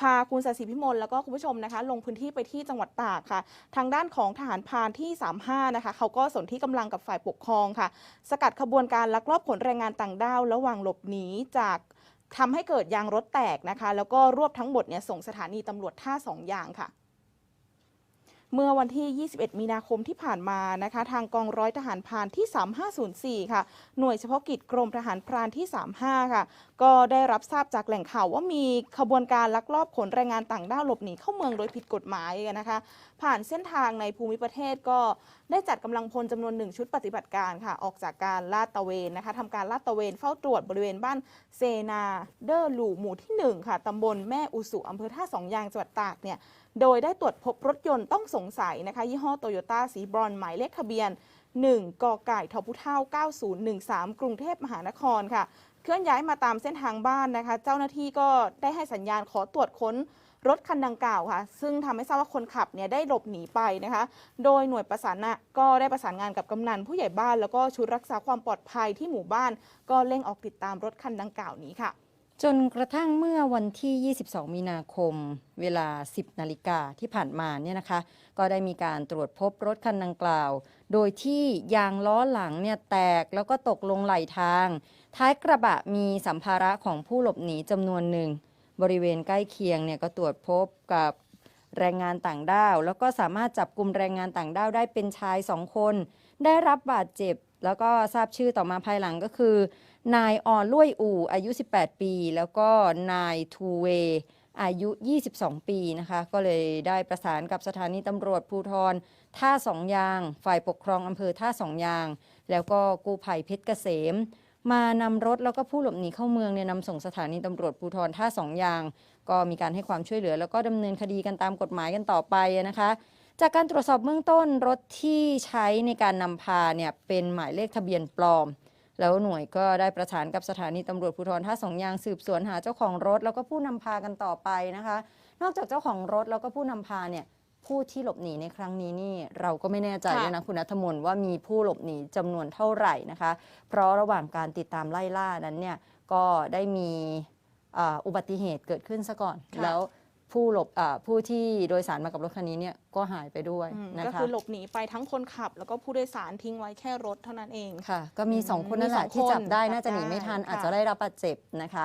พาคุณสศิพิมลแล้วก็คุณผู้ชมนะคะ ลงพื้นที่ไปที่จังหวัดตากค่ะ ทางด้านของทหารพานที่ 35 นะคะเขาก็สนที่กำลังกับฝ่ายปกครองค่ะ สกัดขบวนการลักลอบขนแรงงานต่างด้าวระหว่างหลบหนีจากทำให้เกิดยางรถแตกนะคะ แล้วก็รวบทั้งหมดเนี่ยส่งสถานีตำรวจท่าสองยางค่ะ เมื่อวันที่ 21 มีนาคมที่ผ่านมานะคะ ทางกองร้อยทหารพรานที่ 3504 ค่ะ หน่วยเฉพาะกิจกรมทหารพรานที่ 35 ค่ะ ก็ได้รับทราบจากแหล่งข่าวว่ามีขบวนการลักลอบขนแรงงานต่างด้าวหลบหนีเข้าเมืองโดยผิดกฎหมายนะคะ ผ่านเส้นทางในภูมิประเทศก็ ได้จัดกำลังพลจำนวนหนึ่งชุดปฏิบัติการค่ะ ออกจากการลาดตระเวนนะคะทำการลาดตระเวนเฝ้าตรวจบริเวณบ้านเซนาเดอร์ลูหมู่ที่ 1 ค่ะตำบลแม่อุสุอำเภอท่าสองยางจังหวัดตากเนี่ยโดยได้ตรวจพบรถยนต์ต้องสงสัยนะคะ ยี่ห้อโตโยต้าสีบรอนหมายเลขทะเบียน 1กไก่ทพเท่า 9013 กรุงเทพมหานครค่ะ เคลื่อนย้ายมาตามเส้นทางบ้านนะคะ เจ้าหน้าที่ก็ได้ให้สัญญาณขอตรวจค้น รถคันดังกล่าวค่ะ ซึ่งทำให้ทราบว่าคนขับเนี่ยได้หลบหนีไปนะคะ โดยหน่วยประสานนะก็ได้ประสานงานกับกำนันผู้ใหญ่บ้าน แล้วก็ชุดรักษาความปลอดภัยที่หมู่บ้าน ก็เร่งออกติดตามรถคันดังกล่าวนี้ค่ะ จนกระทั่งเมื่อวันที่ 22 มีนาคม เวลา 10 นาฬิกาที่ผ่านมาเนี่ยนะคะ ก็ได้มีการตรวจพบรถคันดังกล่าว โดยที่ยางล้อหลังเนี่ยแตกแล้วก็ตกลงไหลทาง ท้ายกระบะมีสัมภาระของผู้หลบหนีจำนวนหนึ่ง บริเวณใกล้เคียงเนี่ยก็ตรวจพบกับแรงงานต่างด้าว แล้วก็สามารถจับกลุ่มแรงงานต่างด้าวได้เป็นชายสองคน ได้รับบาดเจ็บ แล้วก็ทราบชื่อต่อมาภายหลังก็คือ นายออลุ่ยอู่อายุ 18 ปี แล้วก็นายทูเวอายุ 22 ปีนะคะ ก็เลยได้ประสานกับสถานีตำรวจภูทรท่าสองยาง ฝ่ายปกครองอำเภอท่าสองยาง แล้วก็กู้ภัยเพชรเกษม มานำรถแล้วก็ผู้หลบหนีเข้าเมืองเนี่ยนำส่งสถานีตำรวจภูทรท่าสองยาง ก็มีการให้ความช่วยเหลือ แล้วก็ดำเนินคดีกันตามกฎหมายกันต่อไปนะคะ จากการตรวจสอบเบื้องต้นรถที่ใช้ในการนำพาเนี่ยเป็นหมายเลขทะเบียนปลอม แล้วหน่วยก็ได้ประสานกับสถานีตำรวจภูธรท่าสองยางสืบสวนหาเจ้าของรถ แล้วก็ผู้นำพากันต่อไปนะคะ นอกจากเจ้าของรถแล้วก็ผู้นำพาเนี่ย ผู้ที่หลบหนีในครั้งนี้นี่เราก็ไม่แน่ใจค่ะ ด้วยนะคุณนัทมนต์ว่ามีผู้หลบหนีจำนวนเท่าไหร่นะคะ เพราะระหว่างการติดตามไล่ล่านั้นเนี่ยก็ได้มีอ่าอุบัติเหตุเกิดขึ้นซะก่อน ค่ะ แล้วผู้หลบอ่าผู้ที่โดยสารมากับรถคันนี้เนี่ยก็หายไปด้วยอืมนะก็คะคือหลบหนีไปทั้งคนขับ แล้วก็ผู้โดยสารทิ้งไว้แค่รถเท่านั้นเอง ค่ะ ก็มีสองอืมคนนั่นแหละมีสองที่จับคนได้จับน่าจะหนีไม่ได้ทันค่ะอาจจะได้รับบาดเจ็บนะคะ